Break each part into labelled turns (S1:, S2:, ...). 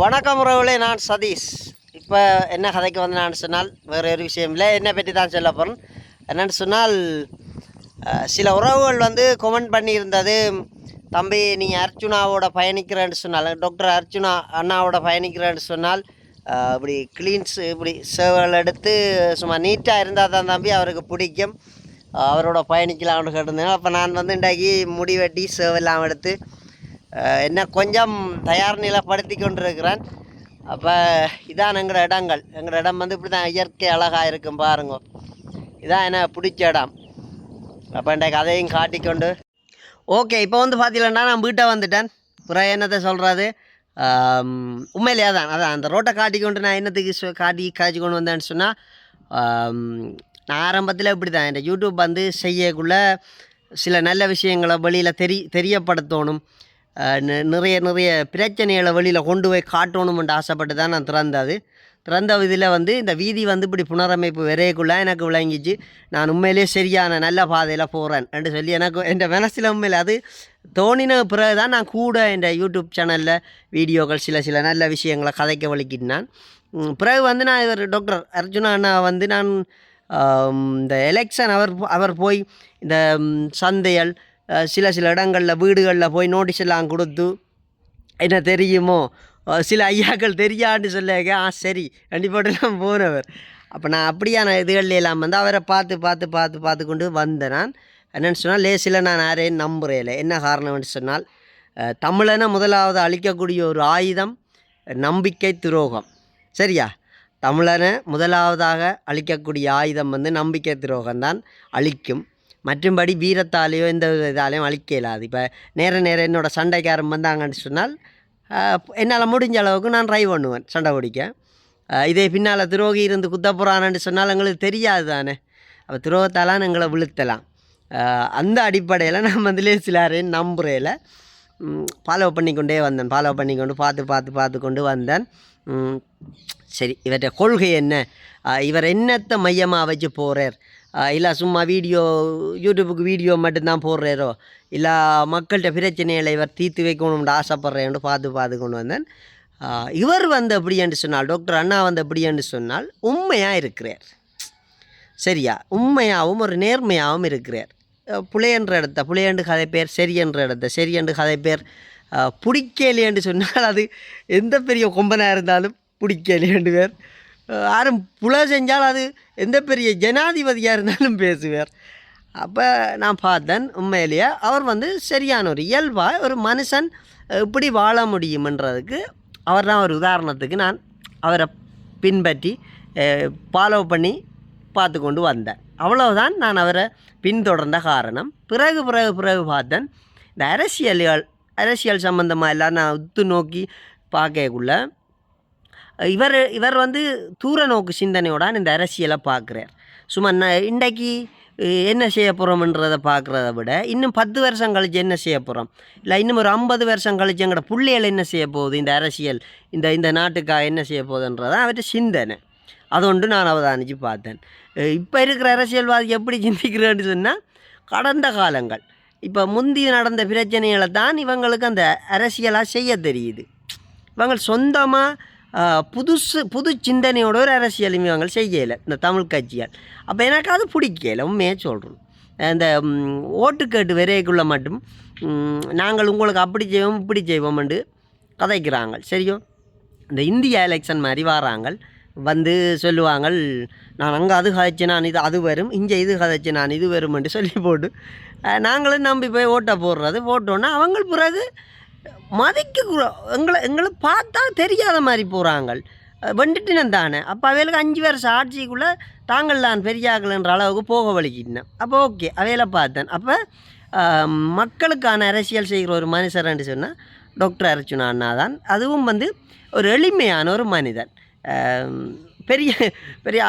S1: வணக்கம் உறவுகளே நான் சதீஷ். இப்போ என்ன கதைக்கு வந்து நான் சொன்னால் வேறு ஒரு விஷயம் இல்லை. என்னை பற்றி தான் சொல்ல போகிறேன் என்னென்னு சொன்னால் சில உறவுகள் வந்து கொமெண்ட் பண்ணியிருந்தது தம்பி நீங்கள் அர்ச்சுனாவோட பயணிக்கிறேன்னு சொன்னால் டாக்டர் அர்ச்சுனா அண்ணாவோட பயணிக்கிறேன்னு சொன்னால் இப்படி க்ளீன்ஸ் இப்படி சேவல் எடுத்து சும்மா நீட்டாக இருந்தால் தான் தம்பி அவருக்கு பிடிக்கும். அவரோட பயணிக்கலாம்னு கேட்டிருந்தேன். அப்போ நான் வந்து இன்றைக்கு முடி வெட்டி சேவெல்லாம் எடுத்து என்ன கொஞ்சம் தயார் நிலைப்படுத்தி கொண்டிருக்கிறேன். அப்போ இதான் எங்களோட இடங்கள். எங்களோட இடம் வந்து இப்படி தான் இயற்கை அழகாக இருக்கும் பாருங்க. இதான் என்ன பிடிச்ச இடம். அப்போ இன்றைக்கு அதையும் காட்டிக்கொண்டு ஓகே இப்போ வந்து பார்த்தீங்கன்னா நான் வீட்டை வந்துட்டேன். பிறகு என்னத்தை சொல்கிறது உண்மையிலே தான் அதான் அந்த ரோட்டை காட்டிக்கொண்டு நான் என்னத்துக்கு காட்டி காய்ச்சி கொண்டு வந்தேன்னு சொன்னால் நான் ஆரம்பத்தில் இப்படி தான் இந்த யூடியூப் வந்து செய்யக்குள்ளே சில நல்ல விஷயங்களை வெளியில் தெரி தெரியப்படுத்தணும். நிறைய நிறைய பிரச்சனைகளை வெளியில் கொண்டு போய் காட்டணும்னு ஆசைப்பட்டு தான் நான் திறந்தது. திறந்த இதில் வந்து இந்த வீதி வந்து இப்படி புனரமைப்பு விரையக்குள்ள எனக்கு விளங்கிச்சு. நான் உண்மையிலேயே சரியான நல்ல பாதையில் போகிறேன் என்று சொல்லி எனக்கு என் மனசில் உண்மையில் அது தோணின பிறகு தான் நான் கூட என் யூடியூப் சேனலில் வீடியோக்கள் சில சில நல்ல விஷயங்களை கதைக்க வலிக்கிட்டான் பிறகு வந்து நான் இவர் டாக்டர் அர்ஜுனா அண்ணா வந்து நான் இந்த எலெக்ஷன் அவர் அவர் போய் இந்த சந்தையல் சில சில இடங்களில் வீடுகளில் போய் நோட்டீஸ் எல்லாம் கொடுத்து என்ன தெரியுமோ? சில ஐயாக்கள் தெரியான்னு சொல்லியிருக்கேன் ஆ சரி கண்டிப்பாட்டெல்லாம் போனவர் அப்போ நான் அப்படியான இதுகளில் எல்லாம் வந்து அவரை பார்த்து பார்த்து பார்த்து பார்த்து கொண்டு வந்தேன் நான். என்னென்னு சொன்னால் லேசில் நான் யாரையும் நம்புறேன் என்ன காரணம்னு சொன்னால் தமிழனை முதலாவது அழிக்கக்கூடிய ஒரு ஆயுதம் நம்பிக்கை துரோகம். சரியா? தமிழனை முதலாவதாக அழிக்கக்கூடிய ஆயுதம் வந்து நம்பிக்கை துரோகம் தான் அழிக்கும். மற்றும்படி வீரத்தாலேயோ எந்த இதாலேயும் இதாலையும் அழிக்க இயலாது இப்போ நேர நேரம் என்னோட சண்டைக்காரன் வந்தாங்கன்னு சொன்னால் என்னால் முடிஞ்ச அளவுக்கு நான் ட்ரை பண்ணுவேன் சண்டை பிடிக்க. இதே பின்னால் துரோகி இருந்து குத்த போகிறான்னு சொன்னால் எங்களுக்கு தெரியாது தானே. அப்போ துரோகத்தாலாம் எங்களை விழுத்தலாம். அந்த அடிப்படையில் நான் வந்து சிலாரையும் நம்புறையில் ஃபாலோ பண்ணிக்கொண்டே வந்தேன். ஃபாலோ பண்ணிக்கொண்டு பார்த்து பார்த்து பார்த்து கொண்டு வந்தேன். சரி இவற்றை கொள்கை என்ன? இவர் என்னத்தை மையமாக வச்சு போகிறார் இல்லை சும்மா வீடியோ யூடியூப்புக்கு வீடியோ மட்டும்தான் போடுறாரோ? இல்லை மக்கள்கிட்ட பிரச்சனைகளை இவர் தீர்த்து வைக்கணும்னு ஆசைப்பட்றேன்னு பார்த்து பார்த்து கொண்டு வந்தேன். இவர் வந்து எப்படி என்று சொன்னால் டாக்டர் அண்ணா வந்து எப்படி என்று சொன்னால் உண்மையாக இருக்கிறார். சரியா? உண்மையாகவும் ஒரு நேர்மையாகவும் இருக்கிறார். புலையன்ற இடத்த புலையண்டு கதை பேர் சரியன்ற இடத்த சரியண்டு கதை பேர் பிடிக்கலையேன்னு சொன்னால் அது எந்த பெரிய கொம்பனாக இருந்தாலும் பிடிக்கலையேண்டு பேர். யாரும் புல செஞ்சால் அது எந்த பெரிய ஜனாதிபதியாக இருந்தாலும் பேசுவார். அப்போ நான் பார்த்தேன் உண்மையிலேயே அவர் வந்து சரியான ஒரு இயல்பாக ஒரு மனுஷன் எப்படி வாழ முடியுமன்றதுக்கு அவர் தான் ஒரு உதாரணத்துக்கு நான் அவரை பின்பற்றி ஃபாலோ பண்ணி பார்த்து கொண்டு வந்தேன். அவ்வளவுதான் நான் அவரை பின்தொடர்ந்த காரணம். பிறகு பிறகு பிறகு பார்த்தேன் இந்த அரசியல்கள் அரசியல் சம்மந்தமாக எல்லாம் நான் உத்து நோக்கி பார்க்கக்குள்ள இவர் இவர் வந்து தூர நோக்கு சிந்தனையோட இந்த அரசியலை பார்க்குறார். சும்மா நான் இன்றைக்கு என்ன செய்ய போகிறோம்ன்றதை பார்க்குறத விட இன்னும் பத்து வருஷம் கழிச்சு என்ன செய்ய போகிறோம் இல்லை இன்னும் ஒரு ஐம்பது வருஷம் கழிச்சு எங்களோட பிள்ளைகள் என்ன செய்ய போகுது? இந்த அரசியல் இந்த இந்த நாட்டுக்காக என்ன செய்ய போகுதுன்றதான் அவர்கிட்ட சிந்தனை. அதொண்டு நான் அவதானித்து பார்த்தேன். இப்போ இருக்கிற அரசியல்வாதி எப்படி சிந்திக்கிறேன்னு சொன்னால் கடந்த காலங்கள். இப்போ முந்தி நடந்த பிரச்சனைகளை தான் இவங்களுக்கு அந்த அரசியலாக செய்ய தெரியுது. இவங்க சொந்தமாக புதுசு புது சிந்தனையோட ஒரு அரசியலுமே இவங்க செய்யலை இந்த தமிழ் கட்சியால். அப்போ எனக்கு அது பிடிக்கல உண்மையாக சொல்கிறோம் இந்த ஓட்டு கேட்டு விரைக்குள்ள மட்டும் நாங்கள் உங்களுக்கு அப்படி செய்வோம் இப்படி செய்வோம்ண்டு கதைக்கிறாங்க சரியோ? இந்த இந்தியா எலெக்ஷன் மாதிரி வராங்க வந்து சொல்லுவாங்க நான் அங்கே அது கதைச்சு நான் இது அது வரும் இங்கே இது கதைச்சு நான் இது வரும்னு சொல்லி போட்டு நாங்களும் நம்பி போய் ஓட்டை போடுறது போட்டோன்னா அவங்க பிறகு மதிக்க எங்களை எங்களை பார்த்தா தெரியாத மாதிரி போகிறாங்க வெண்டுட்டினம் தானே. அப்போ அவைகளுக்கு அஞ்சு வருஷம் ஆட்சிக்குள்ளே தாங்கள் தான் பெரியாக்கள்ன்ற அளவுக்கு போக வலிக்கிட்டேன் அப்போ ஓகே அவையில பார்த்தேன். அப்போ மக்களுக்கான அரசியல் செய்கிற ஒரு மனுஷர்ன்னு சொன்னால் டாக்டர் அர்ச்சுனா அண்ணா தான். அதுவும் வந்து ஒரு எளிமையான ஒரு மனிதன். பெரிய பெரிய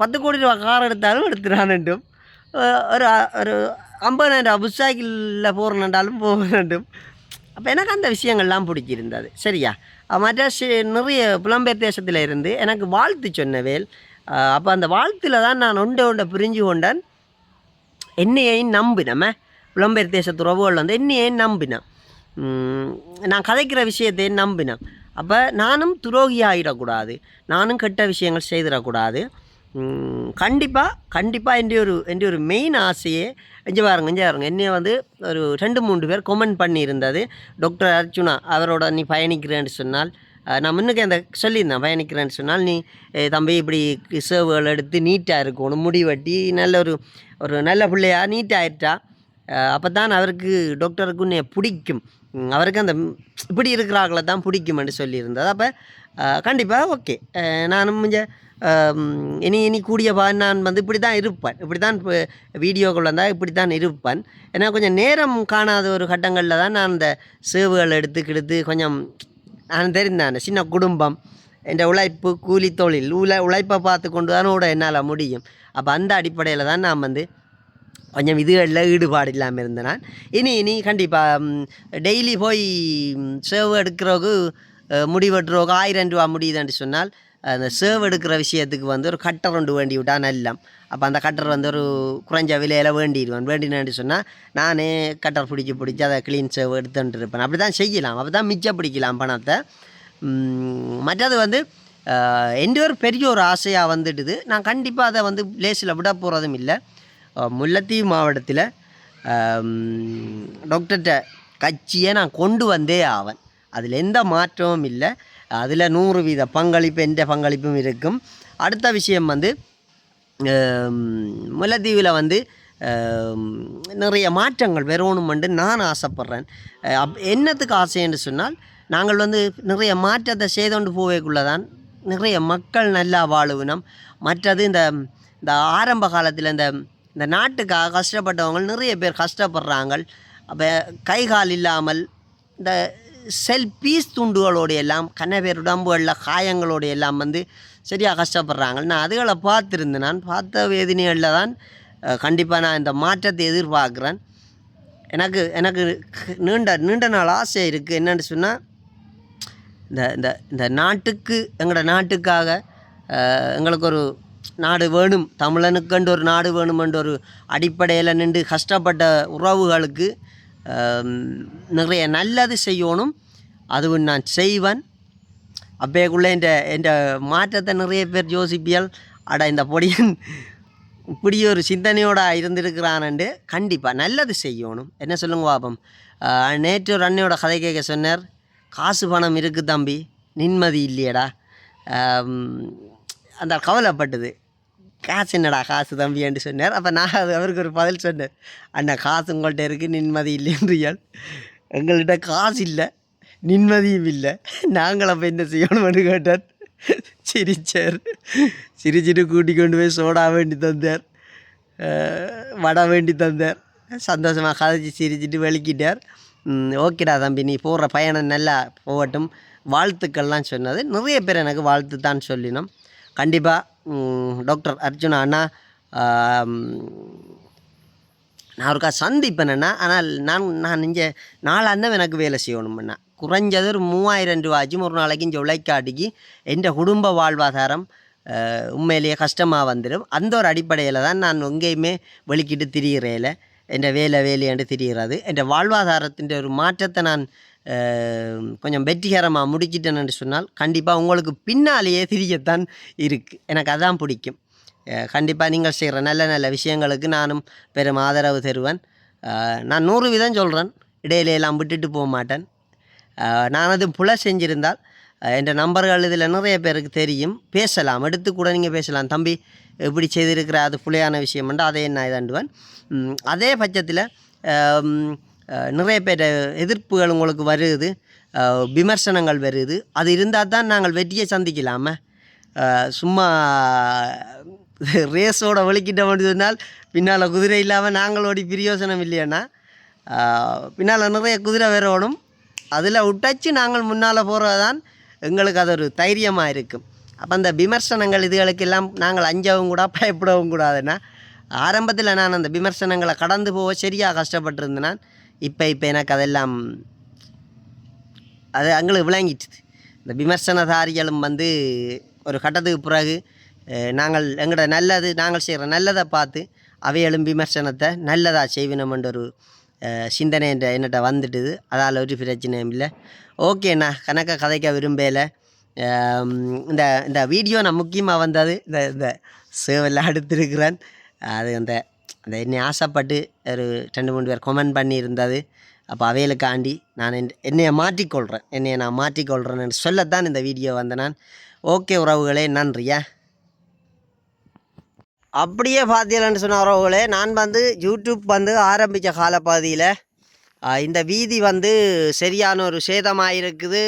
S1: பத்து கோடி ரூபா கார் எடுத்தாலும் எடுத்துடானுட்டும் ஒரு ஒரு ஐம்பதாயிரம் ரூபா புஷ் சைக்கிளில் போகிறனாலும் அப்போ எனக்கு அந்த விஷயங்கள்லாம் பிடிச்சிருந்தது. சரியா? அஹ் மற்ற நிறைய புலம்பெயர் தேசத்தில் இருந்து எனக்கு வாழ்த்து சொன்னவேல் அப்போ அந்த வாழ்த்துல தான் நான் ஒன்றை ஒன்றை பிரிஞ்சு கொண்டேன். என்னையும் நம்பினமே புலம்பெயர் தேசத்து உறவுகள் வந்து என்னையும் நம்பினேன். நான் கதைக்கிற விஷயத்தையும் நம்பினேன். அப்போ நானும் துரோகி ஆகிடக்கூடாது நானும் கெட்ட விஷயங்கள் செய்திடக்கூடாது. கண்டிப்பாக கண்டிப்பாக എൻ്റെ ஒரு എൻ്റെ ஒரு மெயின் ஆசையே இங்கே பாருங்க இங்கே பாருங்க என்னைய வந்து ஒரு ரெண்டு மூன்று பேர் கமெண்ட் பண்ணியிருந்தது டாக்டர் அர்ஜுனா அவரோட நீ பயணிக்கிறேன்னு சொன்னால் அஹ், நான் முன்னுக்கு அந்த சொல்லியிருந்தேன் பயணிக்கிறேன்னு சொன்னால் நீ eh, தம்பி இப்படி சேவுகள் எடுத்து நீட்டாக இருக்கணும் முடி வெட்டி நல்ல ஒரு ஒரு நல்ல பிள்ளையா நீட்டாகிட்டா அப்போ தான் அவருக்கு டாக்டருக்கு உன்னை பிடிக்கும் ம், அவருக்கு அந்த ம், இப்படி இருக்கிறாங்கள தான் பிடிக்கும்னு சொல்லியிருந்தது அப்போ கண்டிப்பாக ஓகே நானும் கொஞ்சம் இனி இனி கூடிய பா நான் வந்து இப்படி தான் இருப்பேன். இப்படி தான் வீடியோக்குள்ள வீடியோக்கள் வந்தால் இப்படி தான் இருப்பேன். ஏன்னா கொஞ்சம் நேரம் காணாத ஒரு கட்டங்களில் தான் நான் அந்த சேவுகள் எடுத்துக்கிடுத்து கொஞ்சம் நான் தெரிந்தேன் சின்ன குடும்பம் என்ற உழைப்பு கூலி தொழில் உழை உழைப்பை பார்த்து கொண்டு தான் கூட என்னால் முடியும். அப்போ அந்த அடிப்படையில் தான் நான் வந்து கொஞ்சம் இதுகளில் ஈடுபாடு இல்லாமல் இருந்தேன் நான். இனி இனி கண்டிப்பாக டெய்லி போய் ம், சேவு எடுக்கிறவங்க அஹ், முடி வெட்டுறவங்க ஆயிரம் ரூபா முடியுதுன்னு சொன்னால் அந்த சேவ் எடுக்கிற விஷயத்துக்கு வந்து ஒரு கட்டர் ஒன்று வேண்டி விட்டா நல்லம் அப்போ அந்த கட்டர் வந்து ஒரு குறைஞ்ச விலையில் வேண்டிடுவேன் வேண்டினேன்னு சொன்னால் நானே கட்டர் பிடிச்சி பிடிச்சி அதை க்ளீன் சேவ் எடுத்துகிட்டு இருப்பேன் அப்படி தான் செய்யலாம் அப்போ தான் மிச்சம் பிடிக்கலாம் பணத்தை மற்றது வந்து எந்த ஒரு பெரிய ஒரு ஆசையாக வந்துட்டுது நான் கண்டிப்பாக அதை வந்து லேசில் விட போகிறதும் இல்லை முல்லைத்தீவு மாவட்டத்தில் டாக்டர்கிட்ட கட்சியை நான் கொண்டு வந்தே ஆவேன் அதில் எந்த மாற்றமும் இல்லை அதில் நூறு வீத பங்களிப்பு எந்த பங்களிப்பும் இருக்கும். அடுத்த விஷயம் வந்து முலதீவில் முல்லைத்தீவில் வந்து நிறைய மாற்றங்கள் வரணுமென்று நான் ஆசைப்பட்றேன். அப் என்னத்துக்கு ஆசைன்னு சொன்னால் நாங்கள் வந்து நிறைய மாற்றத்தை செய்தோண்டு போவேக்குள்ளே தான் நிறைய மக்கள் நல்லா வாழுவினம். மற்றது இந்த இந்த ஆரம்ப காலத்தில் இந்த இந்த நாட்டுக்காக கஷ்டப்பட்டவங்க நிறைய பேர் கஷ்டப்படுறாங்க. அப்போ கை கால் இல்லாமல் இந்த செல் பீஸ் துண்டுகளோடு எல்லாம் கண்ணபேர் உடம்புகளில் காயங்களோடு எல்லாம் வந்து சரியாக கஷ்டப்படுறாங்க நான் அதுகளை பார்த்துருந்தேன். நான் பார்த்த வேதனைகளில் தான் கண்டிப்பாக நான் இந்த மாற்றத்தை எதிர்பார்க்குறேன். எனக்கு எனக்கு நீண்ட நீண்ட நாள் ஆசை இருக்குது என்னென்னு சொன்னால் இந்த இந்த இந்த நாட்டுக்கு எங்களோட நாட்டுக்காக எங்களுக்கு ஒரு நாடு வேணும். தமிழனுக்குண்டு ஒரு நாடு வேணுமென்ற ஒரு அடிப்படையில் நின்று கஷ்டப்பட்ட உறவுகளுக்கு நிறைய நல்லது செய்யணும். அதுவும் நான் செய்வேன். அப்பேக்குள்ளே இந்த இந்த மாற்றத்தை நிறைய பேர் யோசிப்பியல் அட இந்த பொடியன் இப்படி ஒரு சிந்தனையோட இருந்திருக்கிறானண்டு. கண்டிப்பாக நல்லது செய்யணும். என்ன சொல்லுங்க பாபம் நேற்று ஒரு அண்ணையோட கதை கேட்க சொன்னார். காசு பணம் இருக்குது தம்பி. நிம்மதி இல்லையடா. அந்த கவலைப்பட்டது. காசு என்னடா காசு தம்பியான்னு சொன்னார். அப்போ நான் அது அவருக்கு ஒரு பதில் சொன்னேன். அண்ணா காசு உங்கள்கிட்ட இருக்குது நிம்மதி இல்லைன்றியால் எங்கள்கிட்ட காசு இல்லை நிம்மதியும் இல்லை. நாங்கள் அப்போ என்ன செய்யணும்னு கேட்டார். சிரிச்சார். சிரிச்சிட்டு கூட்டி கொண்டு போய் சோடா வேண்டி தந்தார். வடை வேண்டி தந்தார். சந்தோஷமாக கதைச்சி சிரிச்சிட்டு வெளிக்கிட்டார் ஓகேடா தம்பி நீ போகிற பயணம் நல்லா போகட்டும். வாழ்த்துக்கள்லாம் சொன்னது. நிறைய பேர் எனக்கு வாழ்த்து தான் சொல்லினோம். கண்டிப்பாக டாக்டர் அர்ஜுனா அண்ணா நான் ஒருக்கா சந்திப்பேனண்ணா ஆனால் நான் நான் இங்கே நாலாந்தம் எனக்கு வேலை செய்யணும்ண்ணா குறைஞ்சது ஒரு மூவாயிரம் ரூபாய்க்கும் ஒரு நாளைக்கு இங்கே உழைக்காட்டிக்கு எந்த குடும்ப வாழ்வாதாரம் உண்மையிலேயே கஷ்டமாக வந்துடும். அந்த ஒரு அடிப்படையில் தான் நான் எங்கேயுமே வெளிக்கிட்டு திரியிறேல. என் வேலை வேலையாண்டு திரிகிறது என் வாழ்வாதாரத்தின் ஒரு மாற்றத்தை நான் கொஞ்சம் வெற்றிகரமாக முடிச்சிட்டேன்னு சொன்னால் கண்டிப்பாக உங்களுக்கு பின்னாலேயே திரியத்தான் இருக்குது எனக்கு அதான் பிடிக்கும். கண்டிப்பாக நீங்கள் செய்கிற நல்ல நல்ல விஷயங்களுக்கு நானும் பெரும் ஆதரவு தருவேன். நான் நூறு விதம் சொல்கிறேன் இடையில எல்லாம் விட்டுட்டு போக மாட்டேன். நான் அது புல செஞ்சிருந்தால் அஹ், என்ற நம்பர்கள் இதில் நிறைய பேருக்கு தெரியும். பேசலாம். எடுத்து கூட நீங்கள் பேசலாம். தம்பி இப்படி செய்திருக்கிற அது புலையான விஷயம்ண்டு அதை நான் இதாண்டுவேன். அதே பட்சத்தில் நிறைய பேர் எதிர்ப்புகள் உங்களுக்கு வருது விமர்சனங்கள் வருது. அது இருந்தால் தான் நாங்கள் வெற்றியை சந்திக்கலாமா. சும்மா ரேஸோட ஒழிக்கிட்டோம்னு சொன்னால் பின்னால் குதிரை இல்லாமல் நாங்கள் ஓடி பிரயோசனம் இல்லையாண்ணா. பின்னால் நிறைய குதிரை வேற ஓடும் அதில் விட்டாச்சு நாங்கள் முன்னால் போகிறது தான் எங்களுக்கு அது ஒரு தைரியமாக இருக்கும். அப்போ அந்த விமர்சனங்கள் இதுகளுக்கெல்லாம் நாங்கள் அஞ்சவும் கூட பயப்படவும் கூடாதுன்னா ஆரம்பத்தில் நான் அந்த விமர்சனங்களை கடந்து போக சரியாக கஷ்டப்பட்டிருந்தேன். நான் இப்போ இப்போ எனக்கு அதெல்லாம் அது அங்களுக்கு விளங்கிட்டுது இந்த விமர்சனதாரிகளும் வந்து ஒரு கட்டத்துக்கு பிறகு நாங்கள் எங்களோட நல்லது நாங்கள் செய்கிற நல்லதை பார்த்து அவையலும் விமர்சனத்தை நல்லதாக செய்வினோம்ன்ற ஒரு சிந்தனை என்ற என்னட்ட வந்துட்டுது அதால் ஒரு பிரச்சனையும் இல்லை ஓகேண்ணா கணக்க கதைக்க விரும்பலை இந்த இந்த வீடியோ நான் முக்கியமாக வந்தது இந்த இந்த சேவெல்லாம் எடுத்திருக்கிறேன் அது அந்த அந்த என்னை ஆசைப்பட்டு ஒரு ரெண்டு மூணு பேர் கமெண்ட் பண்ணியிருந்தது. அப்போ அவைகளுக்காண்டி நான் என் என்னையை மாற்றிக்கொள்கிறேன் என்னையை நான் மாற்றிக்கொள்கிறேன்னு சொல்லத்தான் இந்த வீடியோ வந்தேன் நான். ஓகே உறவுகளே நன்றியா அப்படியே பார்த்தீங்கன்னு சொன்ன உறவுகளே நான் வந்து யூடியூப் வந்து ஆரம்பித்த காலப்பகுதியில் இந்த வீதி வந்து சரியான ஒரு சேதமாக இருக்குது.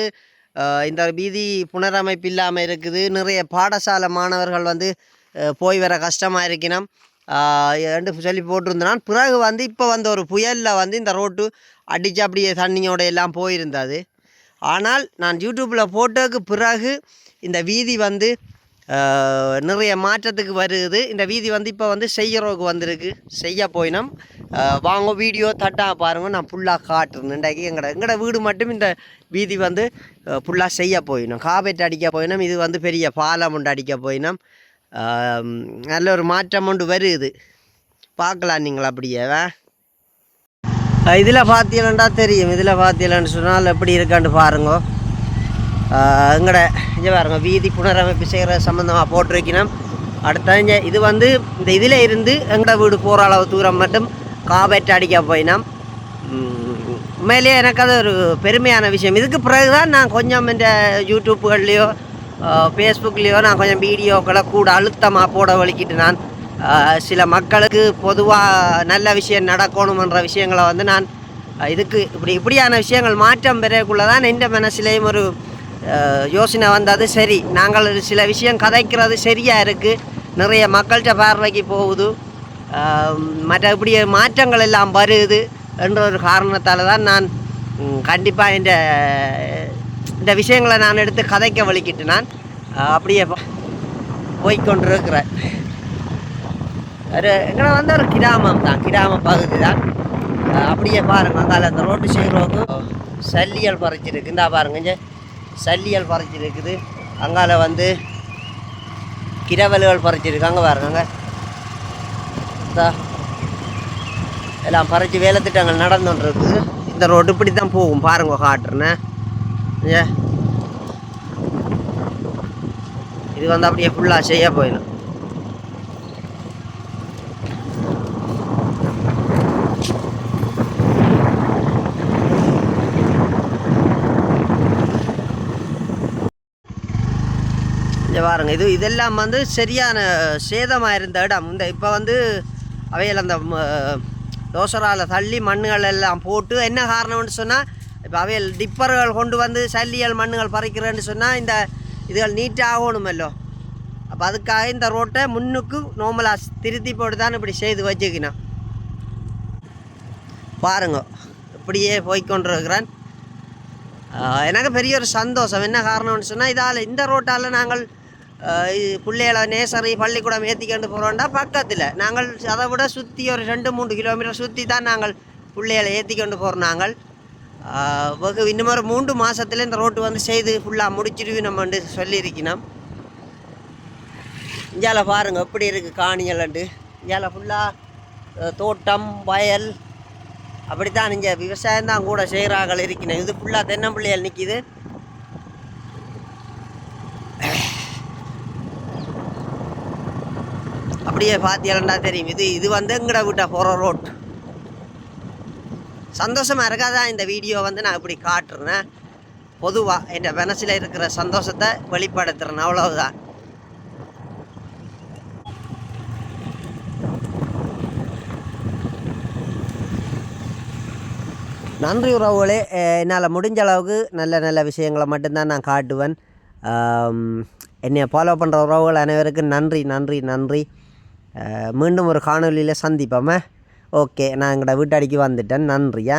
S1: இந்த வீதி புனரமைப்பு இல்லாமல் இருக்குது. நிறைய பாடசாலை மாணவர்கள் வந்து போய் வர கஷ்டமாக இருக்கணும் ரெண்டு சொல்லி போட்டிருந்தான் பிறகு வந்து இப்போ வந்து ஒரு புயலில் வந்து இந்த ரோட்டு அடித்து அப்படியே தண்ணியோட எல்லாம் போயிருந்தது. ஆனால் நான் யூடியூப்பில் போட்டதுக்கு பிறகு இந்த வீதி வந்து நிறைய மாற்றத்துக்கு வருது. இந்த வீதி வந்து இப்போ வந்து செய்கிறவுக்கு வந்திருக்கு. செய்ய போயினோம் வாங்க வீடியோ தட்டாக பாருங்கள் நான் ஃபுல்லாக காட்டுறேன். இன்றைக்கு எங்கட எங்கட வீடு மட்டும் இந்த வீதி வந்து ஃபுல்லாக செய்ய போயினோம் காபெட் அடிக்க போயினோம் இது வந்து பெரிய பாலம் உண்டு அடிக்க போயினோம் நல்ல ஒரு மாற்றம் ஒன்று வருது. பார்க்கலாம் நீங்கள் அப்படியே இதில் பார்த்தீங்களா தெரியும் இதில் பார்த்தீங்களான்னு சொன்னால் எப்படி இருக்கான்னு பாருங்க. எங்கட இங்கே பாருங்க வீதி புனரமைப்பு செய்கிற சம்மந்தமாக போட்டிருக்கணும் அடுத்த இது வந்து இந்த இதில் இருந்து எங்கட வீடு போகிற அளவு தூரம் மட்டும் காபேட் அடிக்க போயினோம். உண்மையிலேயே எனக்கு அது ஒரு பெருமையான விஷயம். இதுக்கு பிறகு தான் நான் கொஞ்சம் இந்த யூடியூப்புகள்லேயோ ஃபேஸ்புக்லேயோ நான் கொஞ்சம் வீடியோக்களை கூட அழுத்தமாக போட வலிக்கிட்டு நான் சில மக்களுக்கு பொதுவாக நல்ல விஷயம் நடக்கணுமன்ற விஷயங்களை வந்து நான் இதுக்கு இப்படி இப்படியான விஷயங்கள் மாற்றம் பெறக்குள்ளே தான் எந்த மனசுலேயும் ஒரு யோசனை வந்தது சரி. நாங்கள் சில விஷயம் கதைக்கிறது சரியாக இருக்குது நிறைய மக்கள்கிட்ட பார்வைக்கு போகுது. மற்ற இப்படி மாற்றங்கள் எல்லாம் வருது என்ற ஒரு காரணத்தால் தான் நான் கண்டிப்பாக இந்த இந்த விஷயங்களை நான் எடுத்து கதைக்க வலிக்கிட்டு நான் அப்படியே போய்கொண்டிருக்கிறேன் ஒரு எங்களை வந்து ஒரு கிராமம் தான் கிராம பகுதி தான். அப்படியே பாருங்கள் அங்கால அந்த ரோட்டு செய்கிறவங்க சல்லியல் பறிச்சிருக்கு. இந்தா பாருங்க சல்லியல் பறிச்சிருக்குது. அங்கால வந்து கிரவல்கள் பறிச்சிருக்கு அங்கே பாருங்க எல்லாம் பறித்து வேலை திட்டங்கள் நடந்துட்டு இருக்குது இந்த ரோடு இப்படி தான் போகும். பாருங்க காட்டுறேன்னு. ஏ. இது வந்து அப்படியே ஃபுல்லாக செய்ய போயிடும். பாருங்க இது இதெல்லாம் வந்து சரியான சேதமாக இருந்த இடம். இந்த இப்போ வந்து அவையில் அந்த தோசரால் தள்ளி மண்ணுகள் எல்லாம் போட்டு என்ன காரணம்னு சொன்னால் இப்போ அவையல் டிப்பர்கள் கொண்டு வந்து சல்லியல் மண்ணுகள் பறிக்கிறேன்னு சொன்னால் இந்த இதுகள் நீட்டாக ஆகணுமல்லோ அப்போ அதுக்காக இந்த ரோட்டை முன்னுக்கு நோமலாக திருத்தி போட்டு தான் இப்படி செய்து வச்சுக்கணும். பாருங்க இப்படியே போய்கொண்டிருக்கிறேன் எனக்கு பெரிய ஒரு சந்தோஷம். என்ன காரணம்னு சொன்னால் இதால் இந்த ரோட்டால் நாங்கள் இது பிள்ளைகளை நேசரி பள்ளிக்கூடம் ஏற்றிக்கொண்டு போகிறோம்டா பக்கத்தில். நாங்கள் அதை விட சுற்றி ஒரு ரெண்டு மூணு கிலோமீட்டர் சுற்றி தான் நாங்கள் பிள்ளைகளை ஏற்றிக்கொண்டு போகிறோம் நாங்கள். இன்னும் ஒரு மூன்று மாதத்துல இந்த ரோட்டு வந்து செய்து ஃபுல்லாக முடிச்சிருவி நம்ம வந்து சொல்லியிருக்கணும். இந்தியால பாருங்க எப்படி இருக்குது காணிகள்ண்டு இந்தியால ஃபுல்லாக தோட்டம் வயல் அப்படித்தான் இங்கே விவசாயம் தான் கூட செய்கிறார்கள் இருக்கணும். இது ஃபுல்லாக தென்னம்பிள்ளைகள் நிற்கிது அப்படியே பார்த்தீங்கன்னா தெரியும். இது இது வந்து எங்கட விட்ட போகிற ரோட் சந்தோஷமாக இருக்காதான் இந்த வீடியோ வந்து நான் இப்படி காட்டுறேன். பொதுவாக என் மனசில் இருக்கிற சந்தோஷத்தை வெளிப்படுத்துகிறேன் அவ்வளவுதான். நன்றி உறவுகளே. என்னால் முடிஞ்ச அளவுக்கு நல்ல நல்ல விஷயங்களை மட்டும்தான் நான் காட்டுவேன். என்னை ஃபாலோ பண்ணுற உறவுகள் அனைவருக்கும் நன்றி நன்றி நன்றி. மீண்டும் ஒரு காணொலியில் சந்திப்போமே. ஓகே நான் எங்களோட வீட்டாடிக்கு வந்துட்டேன். நன்றியா?